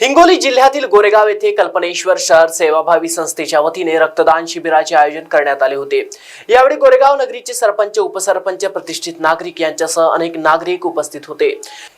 हिंगोली जिल्ह्यातील गोरेगाव येथे कल्पनेश्वर शहर सेवाभावी संस्थेच्या वतीने रक्तदान शिबिराचे आयोजन करण्यात आले होते. यावेळी गोरेगाव नगरीचे सरपंच उपसरपंच प्रतिष्ठित नागरिक यांच्यासह अनेक नागरिक उपस्थित होते.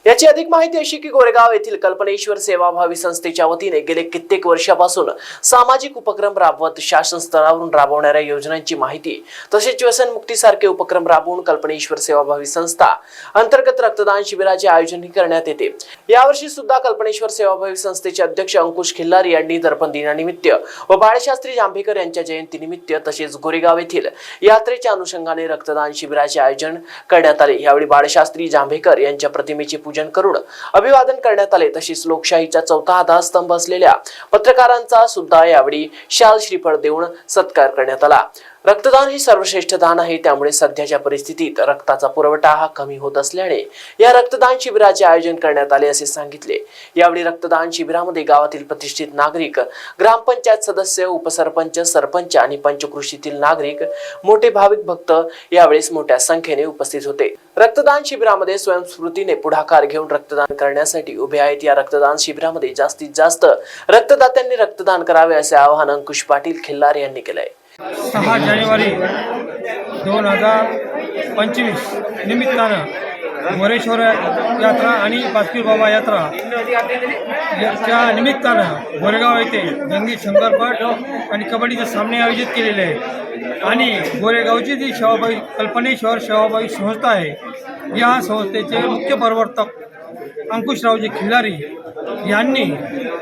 याची अधिक माहिती अशी की गोरेगाव येथील कल्पनेश्वर सेवाभावी संस्थेच्या वतीने गेले कित्येक वर्षापासून सामाजिक उपक्रम राबवत शासन स्तरावरून राबवणाऱ्या योजनांची माहिती तसेच व्यसनमुक्तीसारखे उपक्रम राबवून कल्पनेश्वर सेवाभावी संस्था अंतर्गत रक्तदान शिबिराचे आयोजन करण्यात येते. यावर्षी सुद्धा कल्पनेश्वर सेवाभावी संस्थेचे अध्यक्ष अंकुश खिल्लारी यांनी दर्पण दिनानिमित्त व बाळशास्त्री जांभेकर यांच्या जयंतीनिमित्त तसेच गोरेगाव येथील यात्रेच्या अनुषंगाने रक्तदान शिबिराचे आयोजन करण्यात आले. यावेळी बाळशास्त्री जांभेकर यांच्या प्रतिमेची पूजा पूजन करून अभिवादन करण्यात आले. तसेच लोकशाहीचा चौथा आधारस्तंभ असलेल्या पत्रकारांचा सुद्धा यावेळी शाल श्रीफळ देऊन सत्कार करण्यात आला. रक्तदान हे सर्वश्रेष्ठ दान आहे. त्यामुळे सध्याच्या परिस्थितीत रक्ताचा पुरवठा हा कमी होत असल्याने या रक्तदान शिबिराचे आयोजन करण्यात आले असे सांगितले. यावेळी रक्तदान शिबिरामध्ये गावातील प्रतिष्ठित नागरिक ग्रामपंचायत सदस्य उपसरपंच सरपंच आणि पंचकृषीतील नागरिक मोठे भाविक भक्त यावेळेस मोठ्या संख्येने उपस्थित होते. रक्तदान शिबिरामध्ये स्वयंस्फूर्तीने पुढाकार घेऊन रक्तदान करण्यासाठी उभे आहेत. या रक्तदान शिबिरामध्ये जास्तीत जास्त रक्तदात्यांनी रक्तदान करावे असे आवाहन अंकुश पाटील खिल्लार यांनी केलंय. सहा जानेवारी दोन हजार पंचवीस निमित्तानं मोरेश्वर यात्रा आणि बास्की बाबा यात्रा याच्या निमित्तानं गोरेगाव येथे जंगी शंकरपट आणि कबड्डीचे सामने आयोजित केलेले आहेत आणि गोरेगावची जी सेवाभावी कल्पनेश्वर सेवाभावी संस्था आहे या संस्थेचे मुख्य प्रवर्तक अंकुशरावजी खिलारी यांनी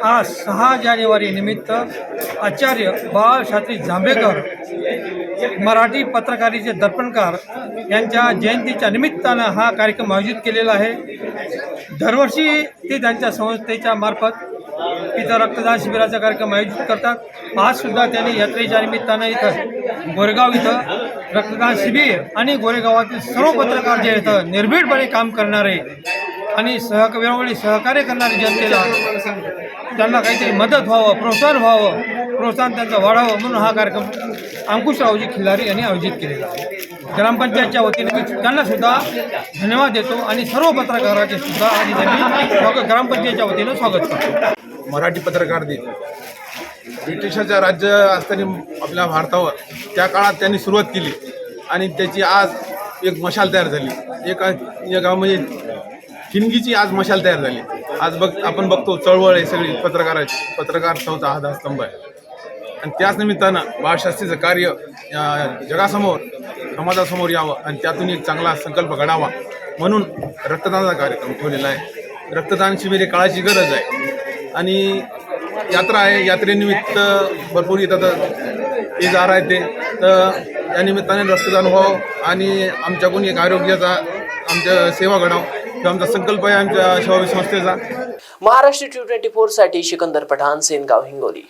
आज सहा जानेवारी निमित्त आचार्य बाळशास्त्री जांभेकर मराठी पत्रकारितेचे दर्पणकार यांच्या जयंतीच्या निमित्तानं हा कार्यक्रम आयोजित केलेला आहे. दरवर्षी ते त्यांच्या संस्थेच्या मार्फत इथं रक्तदान शिबिराचा कार्यक्रम आयोजित करतात. आजसुद्धा त्यांनी यात्रेच्या निमित्तानं इथं गोरेगाव इथं रक्तदान शिबिर आणि गोरेगावातील सर्व पत्रकार जे इथं निर्भीडपणे काम करणारे आणि सहक वेळोवेळी सहकार्य करणारे जनतेला त्यांना काहीतरी मदत व्हावं प्रोत्साहन व्हावं. प्रोत्साहन त्यांचं वाढावं म्हणून हा कार्यक्रम अंकुशरावजी खिल्लारी यांनी आयोजित केलेला ग्रामपंचायतच्या वतीने त्यांना सुद्धा धन्यवाद देतो आणि सर्व पत्रकाराचे सुद्धा आणि त्यांनी स्वागत ग्रामपंचायतच्या वतीनं स्वागत करतो. मराठी पत्रकार दिन. ब्रिटिशाचं राज्य असताना आपल्या भारतावर त्या काळात त्यांनी सुरुवात केली आणि त्याची आज एक मशाल तयार झाली. एक म्हणजे हिंदीची आज मशाल तयार झाली. आज बघ आपण बघतो चळवळ आहे सगळी पत्रकाराची. पत्रकार संस्था हा स्तंभ आहे. आणि त्याच निमित्तानं बाळशास्त्रीचं कार्य जगासमोर समाजासमोर यावं आणि त्यातून एक चांगला संकल्प घडावा म्हणून रक्तदानाचा कार्यक्रम ठेवलेला आहे. रक्तदान शिबिर काळाची गरज आहे. आणि यात्रा आहे यात्रेनिमित्त भरपूर येतात ते जार आहे ते. तर या निमित्ताने रक्तदान व्हावं आणि आमच्याकडून एक आरोग्याचा आमच्या सेवा घडावं. तो आमचा संकल्प आहे आमच्या सेवा संस्थेचा महाराष्ट्र टू ट्वेंटी फोरसाठी सिकंदर पठाण सेनगाव हिंगोली.